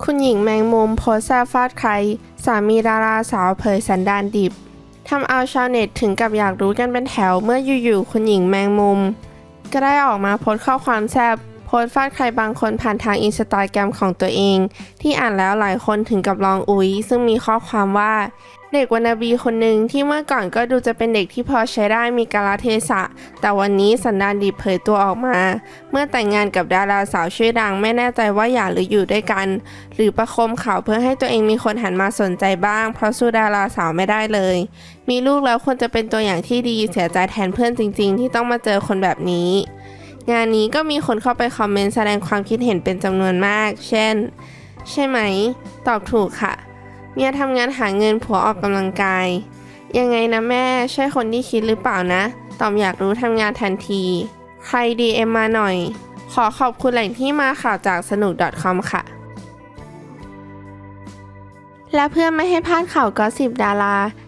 คุณหญิงแมงมุมโพสแซบฟาดใคร สามีดาราสาวเผยสันดานดิบทำเอาชาวเน็ตถึงกับอยากรู้กันเป็นแถวเมื่ออยู่ๆคุณหญิงแมงมุม ก็ได้ออกมาโพสข้อความแซบ พสต์ฟาดใครบางคนผ่านทางอินสตาแกรมของตัวเอง ที่อ่านแล้วหลายคนถึงกับลองอุ๊ย ซึ่งมีข้อความว่า เด็กวรรณบีคนหนึ่งที่เมื่อก่อนก็ดูจะเป็นเด็กที่พอใช้ได้มีกาลเทศะ แต่วันนี้สันดานดิบเผยตัวออกมา เมื่อแต่งงานกับดาราสาวชื่อดังไม่แน่ใจว่าหย่าหรืออยู่ด้วยกัน หรือประคมข่าวเพื่อให้ตัวเองมีคนหันมาสนใจบ้าง เพราะสู้ดาราสาวไม่ได้เลย มีลูกแล้วควรจะเป็นตัวอย่างที่ดีเสียใจแทนเพื่อนจริง ๆ ที่ต้องมาเจอคนแบบนี้ งานนี้ก็มีคนเข้าไปคอมเมนต์แสดงความคิดเห็นเป็นจำนวนมาก เช่น ใช่ไหม ตอบถูกค่ะ เมียทำงานหาเงินผัวออกกำลังกาย ยังไงนะแม่ ใช่คนที่คิดหรือเปล่านะ ตอบอยากรู้ทำงานทันที ใครดีเอ็มมาหน่อย ขอขอบคุณแหล่งที่มาข่าวจากสนุก .com ค่ะ และเพื่อไม่ให้พลาดข่าวก็สิบดารา